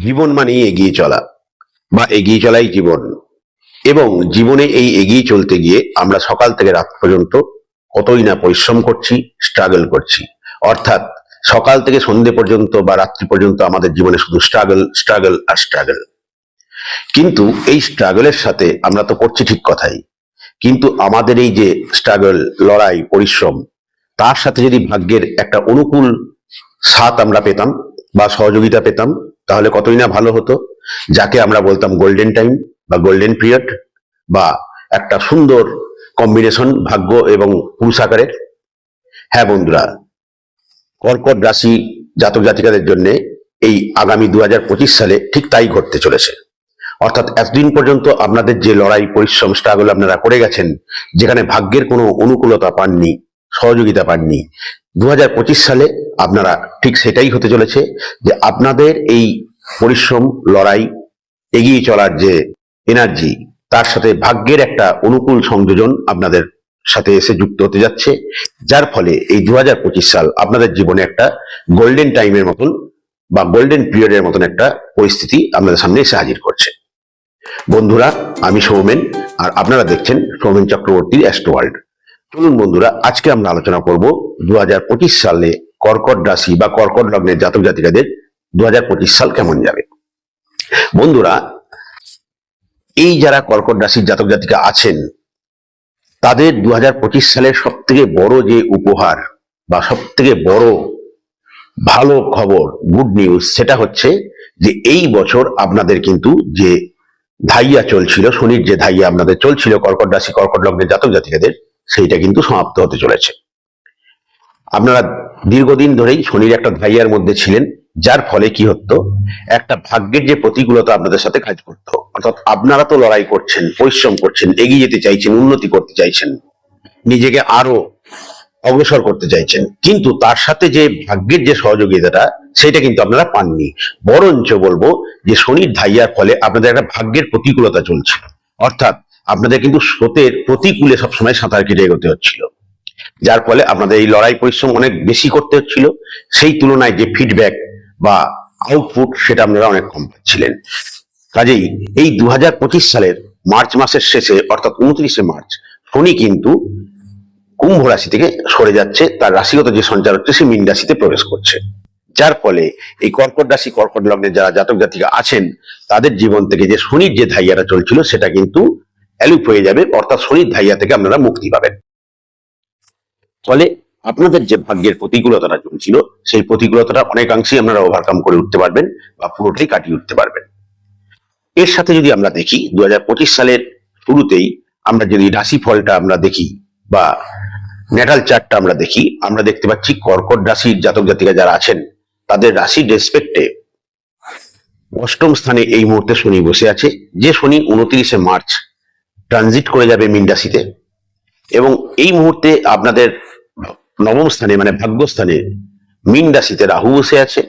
জীবন মানেই এগিয়ে চলা বা এগিয়ে চলাই জীবন। এবং জীবনে এই এগিয়ে চলতে গিয়ে আমরা সকাল থেকে রাত পর্যন্ত কতই না পরিশ্রম করছি স্ট্রাগল করছি। অর্থাৎ সকাল থেকে সন্ধে পর্যন্ত বা রাত্রি পর্যন্ত আমাদের জীবনে শুধু স্ট্রাগল স্ট্রাগল আর স্ট্রাগল কিন্তু এই স্ট্রাগলের সাথে আমরা তো করছি ঠিক কথাই। কিন্তু আমাদের এই যে স্ট্রাগল লড়াই, পরিশ্রম, তার সাথে যদি ভাগ্যের একটা অনুকূল সাথ আমরা পেতাম বা সহযোগিতা পেতাম, তাহলে কতই না ভালো হতো? যাকে আমরা বলতাম গোল্ডেন টাইম বা গোল্ডেন পিরিয়ড বা একটা সুন্দর কম্বিনেশন ভাগ্য এবং পুরুষাকারের হ্যাঁ বন্ধুরা, কর্কট রাশি জাতক জাতিকাদের জন্য এই আগামী দু হাজার পঁচিশ সালে ঠিক তাই ঘটতে চলেছে। অর্থাৎ এতদিন পর্যন্ত আপনাদের যে লড়াই, পরিশ্রম স্ট্রাগল আপনারা করে গেছেন, যেখানে ভাগ্যের কোনো অনুকূলতা পাননি সহযোগিতা পাননি। দু হাজার পঁচিশ সালে আপনারা ঠিক সেটাই হতে চলেছে যে আপনাদের এই পরিশ্রম, লড়াই, এগিয়ে চলার যে এনার্জি তার সাথে ভাগ্যের একটা অনুকূল সংযোজন আপনাদের সাথে এসে যুক্ত হতে যাচ্ছে। যার ফলে এই দু হাজার পঁচিশ সাল আপনাদের জীবনে একটা গোল্ডেন টাইমের মতন বা গোল্ডেন পিরিয়ডের মতন একটা পরিস্থিতি আপনাদের সামনে এসে হাজির করছে। বন্ধুরা, আমি সৌমেন, আর আপনারা দেখছেন সৌমেন চক্রবর্তীর অ্যাস্ট্রো ওয়ার্ল্ড চলুন বন্ধুরা, আজকে আমরা আলোচনা করব দু হাজার পঁচিশ সালে কর্কট রাশি বা কর্কট লগ্নের জাতক জাতিকাদের দু হাজার পঁচিশ সাল কেমন যাবে? বন্ধুরা, এই যারা কর্কট রাশির জাতক জাতিকা আছেন, তাদের দু সালের সব থেকে বড় যে উপহার বা সব থেকে বড় ভালো খবর গুড নিউজ সেটা হচ্ছে যে এই বছর আপনাদের কিন্তু যে ধাইয়া চলছিল, শনির যে ধাইয়া আপনাদের চলছিল কর্কট রাশি, কর্কট লগ্নের জাতক জাতিকাদের সেইটা কিন্তু সমাপ্ত হতে চলেছে। আপনারা দীর্ঘদিন ধরেই শনির একটা ধাইয়ার মধ্যে ছিলেন, যার ফলে কি হতো, একটা ভাগ্যের যে প্রতিকূলতা আপনাদের সাথে কাজ করতো, অর্থাৎ আপনারা তো লড়াই করছেন, পরিশ্রম করছেন, এগিয়ে যেতে চাইছেন, উন্নতি করতে চাইছেন, নিজেকে আরও অগ্রসর করতে চাইছেন, কিন্তু তার সাথে যে ভাগ্যের যে সহযোগিতাটা, সেটা কিন্তু আপনারা পাননি। বরঞ্চ বলব যে শনির ধাইয়ার ফলে আপনাদের একটা ভাগ্যের প্রতিকূলতা চলছে। অর্থাৎ আপনাদের কিন্তু স্রোতের প্রতিকূলে সবসময় সাঁতার কেটে এগোতে হচ্ছিল। যার ফলে আপনাদের এই লড়াই পরিশ্রম অনেক বেশি করতে হচ্ছিল। সেই তুলনায় যে ফিডব্যাক বা আউটপুট সেটা আপনারা অনেক কম পাচ্ছিলেন। কাজেই এই দু সালের মার্চ মাসের শেষে, অর্থাৎ উনত্রিশে মার্চ, শনি কিন্তু কুম্ভ রাশি থেকে সরে যাচ্ছে। তার রাশিগত যে সঞ্চার হচ্ছে, সে মীন রাশিতে প্রবেশ করছে। যার ফলে এই কর্কট রাশি, কর্কট লগ্নে যারা জাতক জাতিকা আছেন, তাদের জীবন থেকে যে শনির যে ধাইয়াটা চলছিল, সেটা কিন্তু অ্যালুপ হয়ে যাবে, অর্থাৎ শনির ধাইয়া থেকে আপনারা মুক্তি পাবেন। ফলে আপনাদের যে ভাগ্যের প্রতিকূলতাটা চলছিল, সেই প্রতিকূলতাটা অনেকাংশেই আপনারা ওভারকাম করে উঠতে পারবেন বা পুরোটাই কাটিয়ে উঠতে পারবেন। এর সাথে যদি আমরা দেখি দু সালের শুরুতেই আমরা যদি রাশি ফলটা আমরা দেখি বা নেটাল চার্টটা আমরা দেখি, আমরা দেখতে পাচ্ছি কর্কট রাশির জাতক জাতিকা যারা আছেন, তাদের রাশির রেসপেক্টে অষ্টম স্থানে এই মুহূর্তে শনি বসে আছে। যে শনি উনত্রিশে মার্চ ট্রানজিট করে যাবে মিন রাশিতে এবং এই মুহূর্তে আপনাদের নবম স্থানে মানে ভাগ্যস্থানে মিন রাশিতে রাহু বসে আছে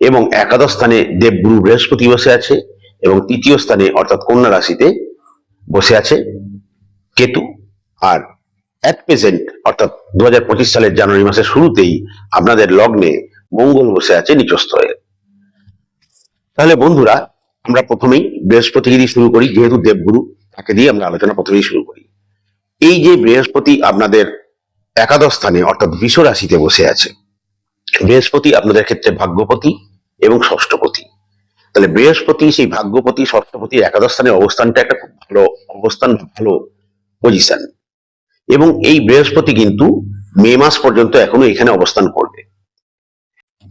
এবং একাদশ স্থানে দেবগুরু বৃহস্পতি বসে আছে এবং তৃতীয় স্থানে অর্থাৎ কন্যা রাশিতে বসে আছে কেতু। আর অ্যাট প্রেজেন্ট অর্থাৎ দুহাজার পঁচিশ সালের জানুয়ারি মাসের শুরুতেই আপনাদের লগ্নে মঙ্গল বসে আছে নিচস্থ হয়ে। তাহলে বন্ধুরা, আমরা প্রথমেই বৃহস্পতিকে দিয়ে শুরু করি, যেহেতু দেবগুরু। তাকে দিয়ে আমরা আলোচনা প্রথমেই শুরু করি। এই যে বৃহস্পতি আপনাদের একাদশ স্থানে, অর্থাৎ বিষ রাশিতে বসে আছে, বৃহস্পতি আপনাদের ক্ষেত্রে ভাগ্যপতি এবং ষষ্ঠপতি। তাহলে বৃহস্পতি, সেই ভাগ্যপতি ষষ্ঠপতি একাদশ স্থানে অবস্থানটা একটা খুব ভালো, অবস্থান ভালো পজিশন এবং এই বৃহস্পতি কিন্তু মে মাস পর্যন্ত এখনও এখানে অবস্থান করবে।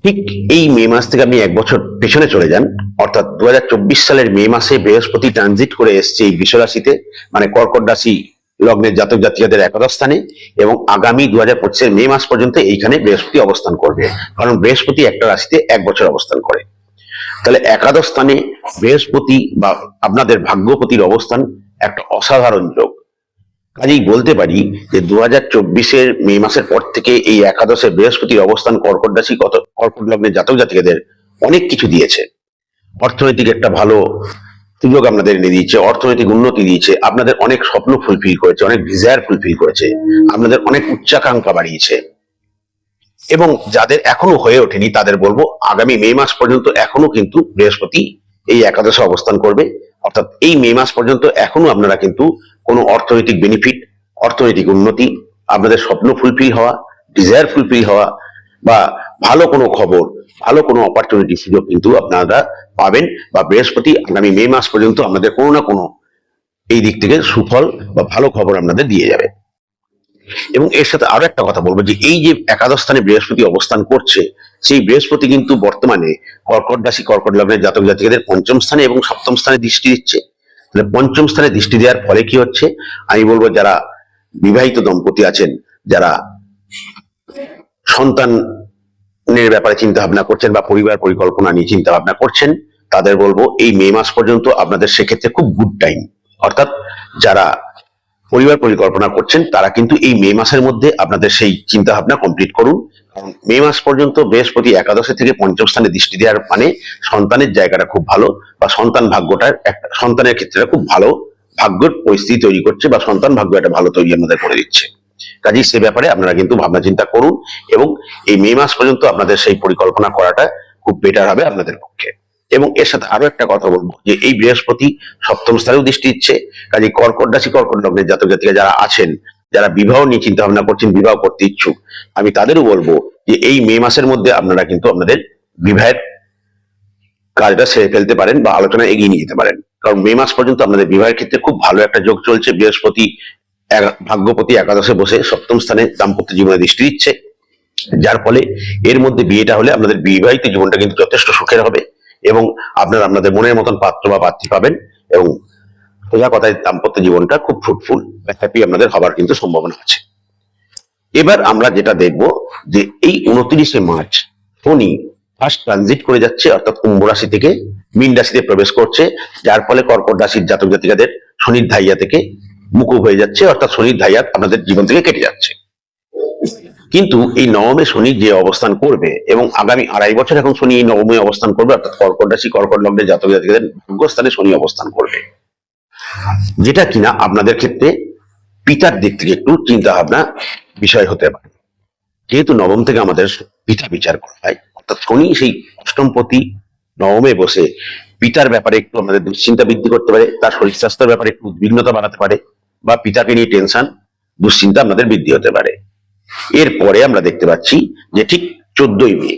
ঠিক এই মে মাস থেকে আপনি এক বছর পেছনে চলে যান। অর্থাৎ দু হাজার চব্বিশ সালের মে মাসে বৃহস্পতি ট্রানজিট করে এসছে এই বিশ্বরাশিতে মানে কর্কট রাশি লগ্নের জাতক জাতিকাদের একাদশ স্থানে এবং আগামী দু হাজার পঁচিশের মে মাস পর্যন্ত এইখানে বৃহস্পতি অবস্থান করবে। কারণ বৃহস্পতি একটা রাশিতে এক বছর অবস্থান করে। তাহলে একাদশ স্থানে বৃহস্পতি বা আপনাদের ভাগ্যপতির অবস্থান একটা অসাধারণ যোগ। কাজেই বলতে পারি যে দু হাজার চব্বিশের মে মাসের পর থেকে এই একাদশের বৃহস্পতির অবস্থান কর্কট রাশি, কত কর্কট লগ্নের জাতক জাতিকাদের অনেক কিছু দিয়েছে। অর্থনৈতিক একটা ভালো সুযোগ আপনাদের এনে দিয়েছে, অর্থনৈতিক উন্নতি দিয়েছে, আপনাদের অনেক স্বপ্ন ফুলফিল করেছে, অনেক ডিজায়ার ফুলফিল করেছে, আপনাদের অনেক উচ্চাকাঙ্ক্ষা বাড়িয়েছে। এবং যাদের এখনও হয়ে ওঠেনি, তাদের বলব আগামী মে মাস পর্যন্ত এখনও কিন্তু বৃহস্পতি এই একাদশে অবস্থান করবে। অর্থাৎ এই মে মাস পর্যন্ত এখনও আপনারা কিন্তু কোনো অর্থনৈতিক বেনিফিট অর্থনৈতিক উন্নতি, আপনাদের স্বপ্ন ফুলফিল হওয়া ডিজায়ার ফুলফিল হওয়া বা ভালো কোনো খবর, ভালো কোনো অপরচুনিটি সুযোগ কিন্তু আপনারা পাবেন বা বৃহস্পতি আগামী মে মাস পর্যন্ত আপনাদের কোনো না কোনো এই দিক থেকে সুফল বা ভালো খবর আপনাদের দিয়ে যাবে। এবং এর সাথে আরও একটা কথা বলব যে এই যে একাদশ স্থানে বৃহস্পতি অবস্থান করছে, সেই বৃহস্পতি কিন্তু বর্তমানে কর্কট রাশি, কর্কট লগ্নের জাতক জাতিকাদের পঞ্চম স্থানে এবং সপ্তম স্থানে দৃষ্টি দিচ্ছে। তাহলে পঞ্চম স্থানে দৃষ্টি দেওয়ার ফলে কি হচ্ছে? আমি বলব যারা বিবাহিত দম্পতি আছেন, যারা সন্তানের ব্যাপারে চিন্তা ভাবনা করছেন বা পরিবার পরিকল্পনা নিয়ে চিন্তা ভাবনা করছেন, তাদের বলব এই মে মাস পর্যন্ত আপনাদের সেক্ষেত্রে খুব গুড টাইম অর্থাৎ যারা পরিবার পরিকল্পনা করছেন, তারা কিন্তু এই মে মাসের মধ্যে আপনাদের সেই চিন্তা ভাবনা কমপ্লিট করুন। কারণ মে মাস পর্যন্ত বৃহস্পতি একাদশে থেকে পঞ্চম স্থানে দৃষ্টি দেওয়ার মানে সন্তানের জায়গাটা খুব ভালো বা সন্তান ভাগ্যটার একটা সন্তানের ক্ষেত্রে খুব ভালো ভাগ্যের পরিস্থিতি তৈরি করছে বা সন্তান ভাগ্য একটা ভালো তৈরি আমাদের করে দিচ্ছে। কাজেই সে ব্যাপারে আপনারা কিন্তু ভাবনা চিন্তা করুন এবং এই মে মাস পর্যন্ত আপনাদের সেই পরিকল্পনা করাটা খুব বেটার হবে আপনাদের পক্ষে। এবং এর সাথে আরও একটা কথা বলব, যে এই বৃহস্পতি সপ্তম স্থানেও দৃষ্টি দিচ্ছে কাজে কর্কট রাশি, কর্কট লগ্নের জাতক জাতিকা যারা আছেন, যারা বিবাহ নিয়ে চিন্তা ভাবনা করছেন, বিবাহ করতে ইচ্ছুক, আমি তাদেরও বলব যে এই মে মাসের মধ্যে আপনারা কিন্তু আপনাদের বিবাহের কাজটা সেরে ফেলতে পারেন বা আলোচনা এগিয়ে নিয়ে যেতে পারেন। কারণ মে মাস পর্যন্ত আপনাদের বিবাহের ক্ষেত্রে খুব ভালো একটা যোগ চলছে, বৃহস্পতি ভাগ্যপতি একাদশে বসে সপ্তম স্থানে দাম্পত্য জীবনে দৃষ্টি দিচ্ছে, যার ফলে এর মধ্যে বিয়েটা হলে আপনাদের বিবাহিত জীবনটা কিন্তু যথেষ্ট সুখের হবে। এবং আপনারা আপনাদের মনের মতন পাত্র বা পাত্রী পাবেন এবং সোজা কথায় দাম্পত্য জীবনটা খুব ফ্রুটফুল হ্যাপি আপনাদের হবার কিন্তু সম্ভাবনা আছে। এবার আমরা যেটা দেখব যে এই উনত্রিশে মার্চ শনি ফার্স্ট ট্রানজিট করে যাচ্ছে, অর্থাৎ কুম্ভ রাশি থেকে, মীন রাশিতে প্রবেশ করছে, যার ফলে কর্কট রাশির জাতক জাতিকাদের শনির ধাইয়া থেকে মুকুব হয়ে যাচ্ছে, অর্থাৎ শনির ধাইয়া আপনাদের জীবন থেকে কেটে যাচ্ছে। কিন্তু এই নবমে শনি যে অবস্থান করবে এবং আগামী আড়াই বছর এখন শনি এই নবমে অবস্থান করবে, অর্থাৎ কর্কট রাশি কর্কট লগ্নের জাতক জাতিকাদের ভাগ্যস্থানে শনি অবস্থান করবে। যেটা কিনা আপনাদের ক্ষেত্রে পিতার দিক থেকে একটু চিন্তা ভাবনা বিষয় হতে পারে। যেহেতু নবম থেকে আমাদের পিতা বিচার করা হয়, অর্থাৎ শনি সেই অষ্টমপতি নবমে বসে পিতার ব্যাপারে একটু আমাদের দুশ্চিন্তা বৃদ্ধি করতে পারে, তার শরীর স্বাস্থ্যের ব্যাপারে একটু উদ্বিগ্নতা বাড়াতে পারে বা পিতাকে নিয়ে টেনশন দুশ্চিন্তা আপনাদের বৃদ্ধি হতে পারে। এরপরে আমরা দেখতে পাচ্ছি যে ঠিক চোদ্দই মে,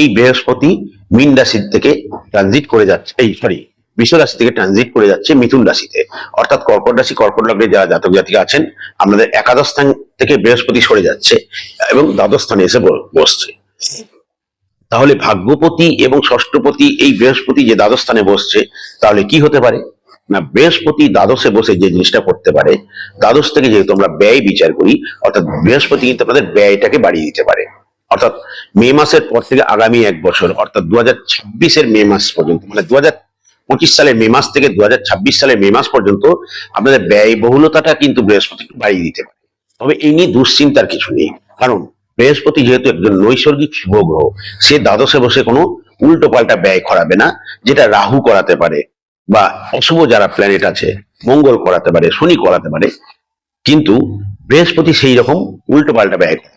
এই বৃহস্পতি মীন রাশি থেকে ট্রানজিট করে যাচ্ছে, এই সরি বিশ্ব রাশি থেকে ট্রানজিট করে যাচ্ছে মিথুন রাশিতে। অর্থাৎ কর্কট রাশি, কর্কট লগ্নে যারা জাতক জাতিকা আছেন, আমাদের একাদশ স্থান থেকে বৃহস্পতি সরে যাচ্ছে এবং দ্বাদশ স্থানে এসে বসছে। তাহলে ভাগ্যপতি এবং ষষ্ঠপতি এই বৃহস্পতি যে দ্বাদশ স্থানে বসছে, তাহলে কি হতে পারে? না, বৃহস্পতি দ্বাদশে বসে যে জিনিসটা করতে পারে, দ্বাদশ থেকে যেহেতু আমরা ব্যয় বিচার করি, অর্থাৎ বৃহস্পতি কিন্তু আপনাদের ব্যয়টাকে বাড়িয়ে দিতে পারে। অর্থাৎ মে মাসের পর থেকে আগামী এক বছর, অর্থাৎ দু হাজার ছাব্বিশের মে মাস পর্যন্ত মানে দু হাজার পঁচিশ সালের মে মাস থেকে দু হাজার ছাব্বিশ সালের মে মাস পর্যন্ত আপনাদের ব্যয় বহুলতাটা কিন্তু বৃহস্পতি বাড়িয়ে দিতে পারে। তবে এই নিয়ে দুশ্চিন্তার কিছু নেই। কারণ বৃহস্পতি যেহেতু একজন নৈসর্গিক শুভ গ্রহ সে দ্বাদশে বসে কোনো উল্টো পাল্টা ব্যয় করাবে না, যেটা রাহু করাতে পারে। বা অশুভ যারা প্ল্যানেট আছে, মঙ্গল করাতে পারে, শনি করাতে পারে, কিন্তু বৃহস্পতি সেই রকম উল্টো পাল্টা ব্যয় করে।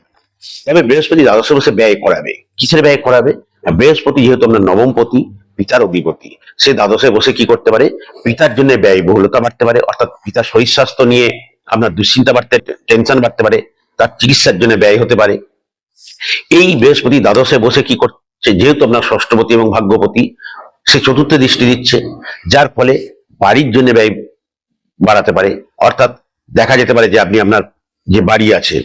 বৃহস্পতি দ্বাদশে বসে ব্যয় করাবে? কিসের ব্যয় করাবে? বৃহস্পতি যেহেতু আমরা নবমপতি পিতার অধিপতি, সে দ্বাদশে বসে কি করতে পারে? পিতার জন্য ব্যয় বহুলতা বাড়তে পারে, অর্থাৎ পিতার শরীর স্বাস্থ্য নিয়ে আপনার দুশ্চিন্তা বাড়তে টেনশন বাড়তে পারে, তার চিকিৎসার জন্য ব্যয় হতে পারে। এই বৃহস্পতি দ্বাদশে বসে কি করছে? যেহেতু আপনার ষষ্ঠপতি এবং ভাগ্যপতি সে চতুর্থ দৃষ্টি দিচ্ছে, যার ফলে বাড়ির জন্য ব্যয় বাড়াতে পারে। অর্থাৎ দেখা যেতে পারে যে আপনি আপনার যে বাড়ি আছে,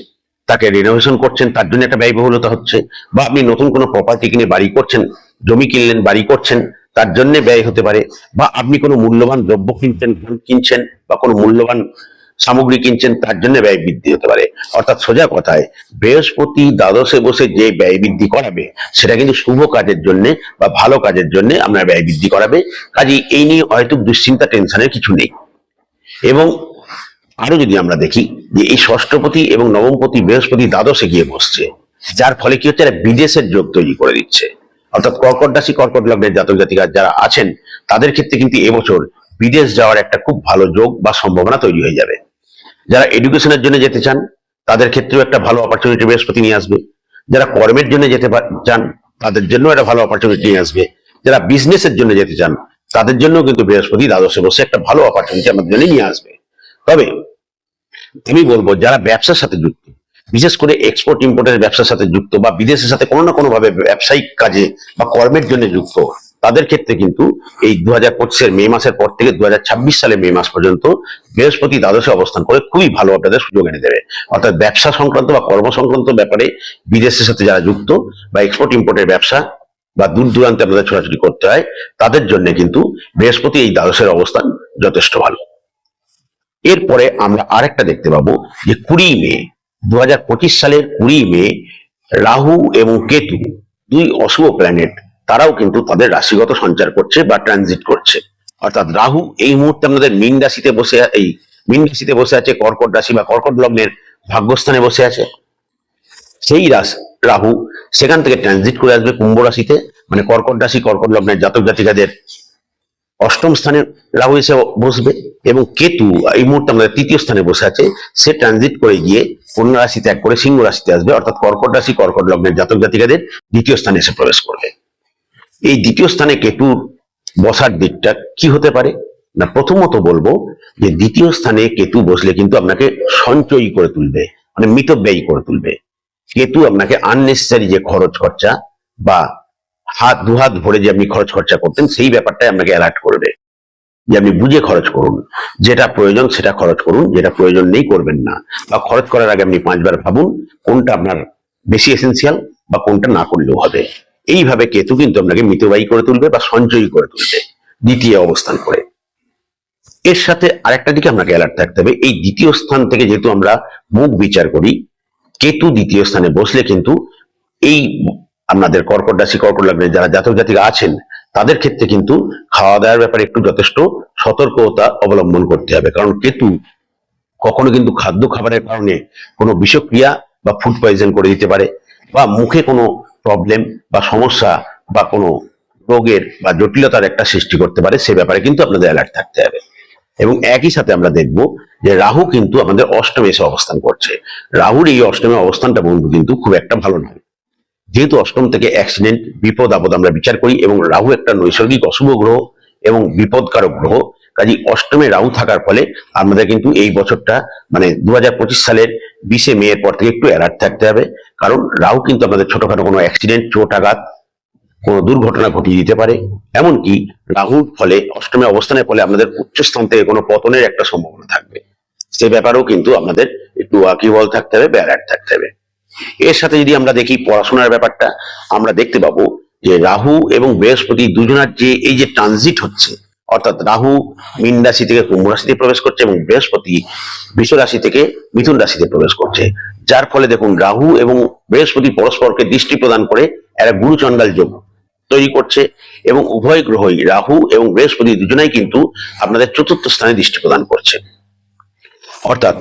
তাকে রিনোভেশন করছেন, তার জন্য একটা ব্যয়বহুলতা হচ্ছে, বা আপনি নতুন কোনো প্রপার্টি কিনে বাড়ি করছেন, জমি কিনলেন, বাড়ি করছেন, তার জন্য ব্যয় হতে পারে, বা আপনি কোনো মূল্যবান দ্রব্য কিনছেন কিনছেন, বা কোনো মূল্যবান সামগ্রী কিনছেন, তার জন্য ব্যয় বৃদ্ধি হতে পারে। অর্থাৎ সোজা কথায়, বৃহস্পতি দ্বাদশে বসে যে ব্যয় বৃদ্ধি করাবে, সেটা কিন্তু শুভ কাজের জন্য বা ভালো কাজের জন্য আমরা ব্যয় বৃদ্ধি করাবে। কাজে এই নিয়ে হয়তো দুশ্চিন্তা, টেনশনের কিছু নেই। এবং আরও যদি আমরা দেখি যে এই ষষ্ঠপতি এবং নবমপতি বৃহস্পতি দ্বাদশে গিয়ে বসছে, যার ফলে কি হচ্ছে? বিদেশের যোগ তৈরি করে দিচ্ছে। অর্থাৎ কর্কট রাশি, কর্কট লগ্নের জাতক জাতিকা যারা আছেন, তাদের ক্ষেত্রে কিন্তু এবছর বিদেশ যাওয়ার একটা খুব ভালো যোগ বা সম্ভাবনা তৈরি হয়ে যাবে। যারা এডুকেশনের জন্য যেতে চান, তাদের ক্ষেত্রেও একটা ভালো অপরচুনিটি বৃহস্পতি নিয়ে আসবে। যারা কর্মের জন্য যেতে চান, তাদের জন্য একটা ভালো অপরচুনিটি নিয়ে আসবে। যারা বিজনেসের জন্য যেতে চান, তাদের জন্য কিন্তু বৃহস্পতি দ্বাদশে বসে একটা ভালো অপরচুনিটি আমাদের জন্য নিয়ে আসবে। তবে আমি বলব, যারা ব্যবসার সাথে যুক্ত, বিশেষ করে এক্সপোর্ট ইম্পোর্টের ব্যবসার সাথে যুক্ত বা বিদেশের সাথে কোনো না কোনো ভাবে ব্যবসায়িক কাজে বা কর্মের জন্য যুক্ত তাদের ক্ষেত্রে কিন্তু এই দু হাজার মে মাসের পর থেকে দু সালের মে মাস পর্যন্ত বৃহস্পতি দ্বাদশে অবস্থান করে খুবই ভালো আপনাদের সুযোগ এনে দেবে। অর্থাৎ ব্যবসা সংক্রান্ত বা কর্ম সংক্রান্ত ব্যাপারে বিদেশের সাথে যারা যুক্ত বা এক্সপোর্ট ইম্পোর্টের ব্যবসা বা দূর দূরান্তে আপনাদের ছোটাছুটি করতে হয়, তাদের জন্য কিন্তু বৃহস্পতি এই দ্বাদশের অবস্থান যথেষ্ট ভালো। এরপরে আমরা আরেকটা দেখতে পাবো যে কুড়ি মে দু হাজার পঁচিশ সালের কুড়ি মে রাহু এবং কেতু দুই অশুভ প্ল্যানেট তারাও কিন্তু তাদের রাশিগত সঞ্চার করছে বা ট্রানজিট করছে। অর্থাৎ রাহু এই মুহূর্তে আমাদের মীন রাশিতে বসে এই মীন রাশিতে বসে আছে, কর্কট রাশি বা কর্কট লগ্নের ভাগ্যস্থানে বসে আছে। সেই রাশি রাহু সেখান থেকে ট্রানজিট করে আসবে কুম্ভ রাশিতে। মানে কর্কট রাশি, কর্কট লগ্নের জাতক জাতিকাদের অষ্টম স্থানে রাহু এসে বসবে এবং কেতু এই মুহূর্তে আমাদের তৃতীয় স্থানে বসে আছে। সে ট্রানজিট করে গিয়ে কন্যা রাশি ত্যাগ করে সিংহ রাশিতে আসবে। অর্থাৎ কর্কট রাশি, কর্কট লগ্নের জাতক জাতিকাদের দ্বিতীয় স্থানে এসে প্রবেশ করবে। এই দ্বিতীয় স্থানে কেতুর বসার দিকটা কি হতে পারে? না, প্রথমত বলব যে দ্বিতীয় স্থানে কেতু বসলে কিন্তু আপনাকে সঞ্চয়ী করে তুলবে মানে মিতব্যয়ী করে তুলবে। কেতু আপনাকে আননেসেসারি যে খরচ খরচা বা হাত দুহাত ভরে যে আপনি খরচ খরচা করতেন, সেই ব্যাপারটাই আপনাকে অ্যালার্ট করবে। যে আপনি বুঝে খরচ করুন, যেটা প্রয়োজন সেটা খরচ করুন, যেটা প্রয়োজন নেই করবেন না। বা খরচ করার আগে আপনি পাঁচবার ভাবুন, কোনটা আপনার বেশি এসেন্সিয়াল বা কোনটা না করলেও হবে। এইভাবে কেতু কিন্তু আপনাকে মিতব্যয়ী করে তুলবে বা সঞ্চয়ী করে তুলবে দ্বিতীয় অবস্থান করে। এর সাথে আরেকটা দিকে আপনাকে অ্যালার্ট থাকতে হবে, এই দ্বিতীয় স্থান থেকে যেহেতু আমরা মুখ বিচার করি, কেতু দ্বিতীয় স্থানে বসলে কিন্তু এই আপনাদের কর্কট রাশি, কর্কট লগ্নে যারা জাতক জাতিকা আছেন, তাদের ক্ষেত্রে কিন্তু খাওয়া দাওয়ার ব্যাপারে একটু যথেষ্ট সতর্কতা অবলম্বন করতে হবে। কারণ কেতু কখনো কিন্তু খাদ্য খাবারের কারণে কোনো বিষক্রিয়া বা ফুড পয়জন করে দিতে পারে। বা মুখে কোনো প্রবলেম বা সমস্যা বা কোনো রোগের বা জটিলতার একটা সৃষ্টি করতে পারে, সে ব্যাপারে কিন্তু আপনাদের অ্যালার্ট থাকতে হবে। এবং একই সাথে আমরা দেখব যে রাহু কিন্তু আমাদের অষ্টমে এসে অবস্থান করছে। রাহুর এই অষ্টমে অবস্থানটা বন্ধু কিন্তু খুব একটা ভালো নয়। যেহেতু অষ্টম থেকে অ্যাক্সিডেন্ট বিপদ, আপদ আমরা বিচার করি এবং রাহু একটা নৈসর্গিক অশুভ গ্রহ এবং বিপদকারক গ্রহ কাজী অষ্টমে রাহু থাকার ফলে আমাদের কিন্তু এই বছরটা মানে দু হাজার পঁচিশ সালের বিশে মে এর পর থেকে একটু অ্যালার্ট থাকতে হবে। কারণ রাহু কিন্তু আমাদের ছোটখাটো কোনো অ্যাক্সিডেন্ট চোট আঘাত কোনো দুর্ঘটনা ঘটিয়ে দিতে পারে। এমনকি রাহুর ফলে, অষ্টমে অবস্থানের ফলে আমাদের উচ্চস্থান থেকে কোনো পতনের একটা সম্ভাবনা থাকবে। সে ব্যাপারেও কিন্তু আমাদের একটু ওয়াকিবল থাকতে হবে ব্যালার্ট থাকতে হবে। এর সাথে যদি আমরা দেখি পড়াশোনার ব্যাপারটা, আমরা দেখতে পাবো যে রাহু এবং বৃহস্পতি দুজনার যে এই যে ট্রানজিট হচ্ছে অর্থাৎ রাহু মীন রাশি থেকে কুম্ভ রাশিতে প্রবেশ করছে এবং বৃহস্পতি বৃষ রাশি থেকে মিথুন রাশিতে প্রবেশ করছে। যার ফলে দেখুন রাহু এবং বৃহস্পতি পরস্পরকে দৃষ্টি প্রদান করে একটা গুরুচণ্ডাল যোগ তৈরি করছে এবং উভয় গ্রহই রাহু এবং বৃহস্পতি দুজনাই কিন্তু আপনাদের চতুর্থ স্থানে দৃষ্টি প্রদান করছে। অর্থাৎ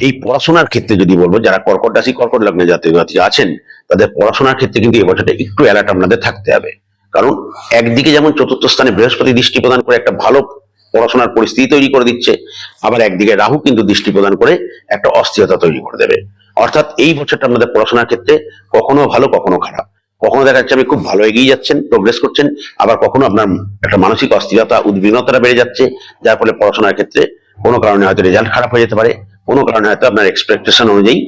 এই পড়াশোনার ক্ষেত্রে যদি বলব, যারা কর্কট রাশি, কর্কট লগ্নে জাতীয় আছেন, তাদের পড়াশোনার ক্ষেত্রে কিন্তু এবছরটা একটু অ্যালার্ট আপনাদের থাকতে হবে। কারণ একদিকে যেমন চতুর্থ স্থানে বৃহস্পতি দৃষ্টি প্রদান করে একটা ভালো পড়াশোনার পরিস্থিতি তৈরি করে দিচ্ছে, আবার একদিকে রাহু কিন্তু দৃষ্টি প্রদান করে একটা অস্থিরতা তৈরি করে দেবে। অর্থাৎ এই বছরটা আপনাদের পড়াশোনার ক্ষেত্রে কখনো ভালো, কখনো খারাপ। কখনো দেখা যাচ্ছে আপনি খুব ভালো এগিয়ে যাচ্ছেন প্রোগ্রেস করছেন, আবার কখনো আপনার একটা মানসিক অস্থিরতা উদ্বিগ্নতা বেড়ে যাচ্ছে, যার ফলে পড়াশোনার ক্ষেত্রে কোনো কারণে হয়তো রেজাল্ট খারাপ হয়ে যেতে পারে, কোনো কারণে হয়তো আপনার এক্সপেকটেশন অনুযায়ী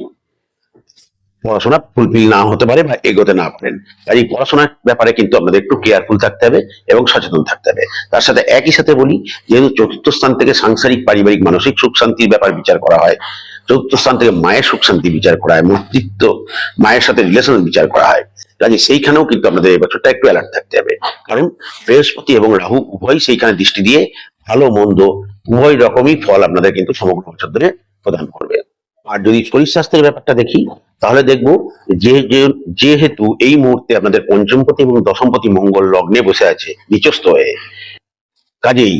পড়াশোনা ফুলফিল না হতে পারে বা এগোতে না পারেন। কাজে পড়াশোনার ব্যাপারে কিন্তু আপনাদের একটু কেয়ারফুল থাকতে হবে এবং সচেতন থাকতে হবে। তার সাথে একই সাথে বলি, যেহেতু চতুর্থ স্থান থেকে সাংসারিক, পারিবারিক, মানসিক সুখ শান্তির ব্যাপার বিচার করা হয়, চতুর্থ স্থান থেকে মায়ের সুখ শান্তি বিচার করা হয় মস্তিত্ব মায়ের সাথে রিলেশন বিচার করা হয়। কাজে সেইখানেও কিন্তু আপনাদের এবছরটা একটু অ্যালার্ট থাকতে হবে। কারণ বৃহস্পতি এবং রাহু উভয় সেইখানে দৃষ্টি দিয়ে ভালো, মন্দ, উভয় রকমই ফল আপনাদের কিন্তু সমগ্র বছর ধরে প্রদান করবে। আর যদি শরীর স্বাস্থ্যের ব্যাপারটা দেখি, তাহলে দেখব যে যেহেতু এই মুহূর্তে আপনাদের পঞ্চমপতি এবং দশমপতি মঙ্গল লগ্নে বসে আছে নিচস্থ হয়ে। কাজেই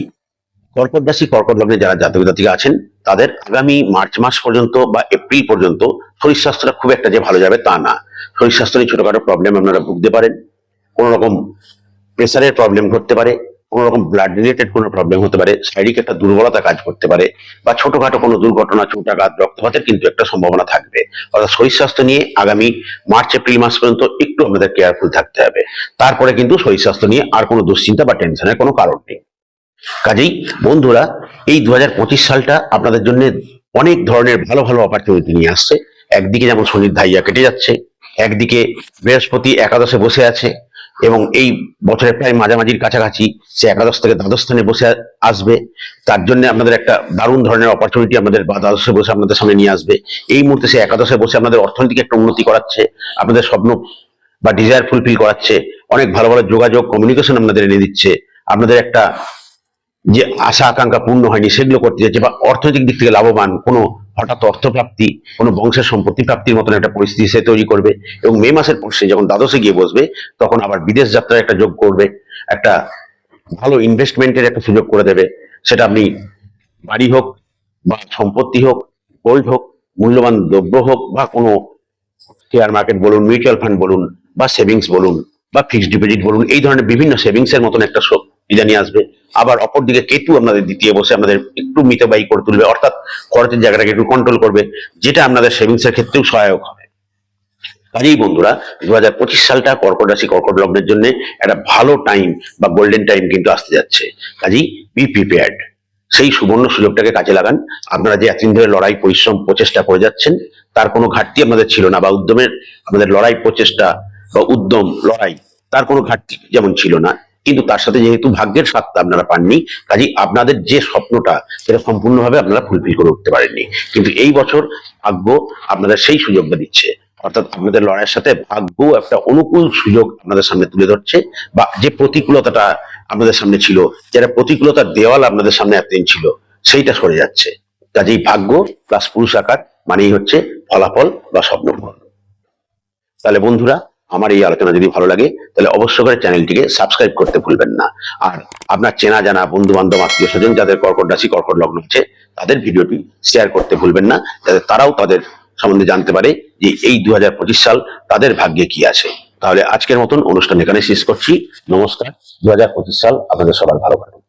কর্কট রাশি, কর্কট লগ্নে যারা জাতক জাতিকা আছেন, তাদের আগামী মার্চ মাস পর্যন্ত বা এপ্রিল পর্যন্ত শরীর স্বাস্থ্যটা খুব একটা যে ভালো যাবে তা না। শরীর স্বাস্থ্য নিয়ে ছোটখাটো প্রবলেম আপনারা ভুগতে পারেন। কোনো রকম প্রেসারের প্রবলেম ঘটতে পারে। কোনো রকম ব্লাড রিলেটেড কোনো প্রবলেম হতে পারে, শারীরিক একটা দুর্বলতা কাজ করতে পারে, বা ছোটখাটো কোনো দুর্ঘটনা, চোটাঘাত, রক্তপাতের কিন্তু একটা সম্ভাবনা থাকবে। অর্থাৎ শরীর স্বাস্থ্য নিয়ে আগামী মার্চ, এপ্রিল মাস পর্যন্ত একটু আমাদের কেয়ারফুল থাকতে হবে। তারপরে কিন্তু শরীর স্বাস্থ্য নিয়ে আর কোনো দুশ্চিন্তা বা টেনশনের কোনো কারণ নেই। কাজেই বন্ধুরা, এই দু হাজার পঁচিশ সালটা আপনাদের জন্য অনেক ধরনের ভালো ভালো অপরচুনিটি নিয়ে আসছে। একদিকে যেমন শনির ধাইয়া কেটে যাচ্ছে, একদিকে বৃহস্পতি একাদশে বসে আছে এবং এই বছরের প্রায় মাঝামাঝির কাছাকাছি সে একাদশ থেকে দ্বাদশ স্থানে বসে আসবে। তার জন্য আপনাদের একটা দারুণ ধরনের অপরচুনিটি আমাদের বা দ্বাদশে বসে আপনাদের সামনে নিয়ে আসবে। এই মুহূর্তে সে একাদশে বসে আপনাদের অর্থনৈতিক একটা উন্নতি করাচ্ছে, আপনাদের স্বপ্ন বা ডিজায়ার ফুলফিল করাচ্ছে, অনেক ভালো ভালো যোগাযোগ কমিউনিকেশন আপনাদের এনে দিচ্ছে। আপনাদের একটা যে আশা আকাঙ্ক্ষা পূর্ণ হয়নি, সেগুলো করতে যাচ্ছে বা অর্থনৈতিক দিক থেকে লাভবান, কোনো হঠাৎ অর্থপ্রাপ্তি, কোনো বংশের সম্পত্তি প্রাপ্তির মতন একটা পরিস্থিতি সে তৈরি করবে এবং মে মাসের পর সে যখন দ্বাদশে গিয়ে বসবে, তখন আবার বিদেশ যাত্রার একটা যোগ করবে, একটা ভালো ইনভেস্টমেন্টের একটা সুযোগ করে দেবে। সেটা আপনি বাড়ি হোক বা সম্পত্তি হোক গোল্ড হোক, মূল্যবান দ্রব্য হোক বা কোনো শেয়ার মার্কেট বলুন মিউচুয়াল ফান্ড বলুন বা সেভিংস বলুন বা ফিক্সড ডিপোজিট বলুন, এই ধরনের বিভিন্ন সেভিংসের মতন একটা সুবিধা নিয়ে আসবে। আবার অপরদিকে কেতু আপনাদের দ্বিতীয় বসে আপনাদের একটু মিতব্যয়ী করে তুলবে, অর্থাৎ খরচের জায়গাটাকে একটু কন্ট্রোল করবে, যেটা আপনাদের সেভিংস এর ক্ষেত্রেও সহায়ক হবে। কাজেই বন্ধুরা দু হাজার পঁচিশ সালটা কর্কট রাশি, কর্কট লগ্নের জন্য একটা ভালো টাইম বা গোল্ডেন টাইম কিন্তু আসতে যাচ্ছে। কাজেই বি প্রিপেয়ার্ড সেই সুবর্ণ সুযোগটাকে কাজে লাগান। আপনারা যে এতদিন ধরে লড়াই, পরিশ্রম, প্রচেষ্টা করে যাচ্ছেন, তার কোনো ঘাটতি আপনাদের ছিল না, বা উদ্যমের আমাদের লড়াই, প্রচেষ্টা বা উদ্যম, লড়াই, তার কোনো ঘাটতি যেমন ছিল না। কিন্তু তার সাথে যেহেতু ভাগ্যের স্বাদটা আপনারা পাননি, কাজেই আপনাদের যে স্বপ্নটা সেটা সম্পূর্ণভাবে আপনারা ফুলফিল করে উঠতে পারেননি। কিন্তু এই বছর ভাগ্য আপনাদের সেই সুযোগটা দিচ্ছে। অর্থাৎ আপনাদের লড়াইয়ের সাথে ভাগ্য একটা অনুকূল সুযোগ আপনাদের সামনে তুলে ধরছে বা যে প্রতিকূলতাটা আপনাদের সামনে ছিল, যেটা প্রতিকূলতার দেওয়াল আপনাদের সামনে এতদিন ছিল, সেইটা সরে যাচ্ছে। কাজেই ভাগ্য প্লাস পুরুষ আকার মানেই হচ্ছে ফলাফল বা স্বপ্নফল। তাহলে বন্ধুরা আমার এই আলোচনা যদি ভালো লাগে, তাহলে অবশ্য করে চ্যানেলটিকে সাবস্ক্রাইব করতে ভুলবেন না। আর আপনার চেনা জানা বন্ধু বান্ধব আত্মীয় স্বজন যাদের কর্কট রাশি, কর্কট লগ্ন হচ্ছে, তাদের ভিডিওটি শেয়ার করতে ভুলবেন না, যাতে তারাও তাদের সম্বন্ধে জানতে পারে যে এই দু হাজার পঁচিশ সাল তাদের ভাগ্যে কি আছে। তাহলে আজকের মতন অনুষ্ঠান এখানে শেষ করছি। নমস্কার। দু হাজার পঁচিশ সাল আপনাদের সবার ভালো কাটুক।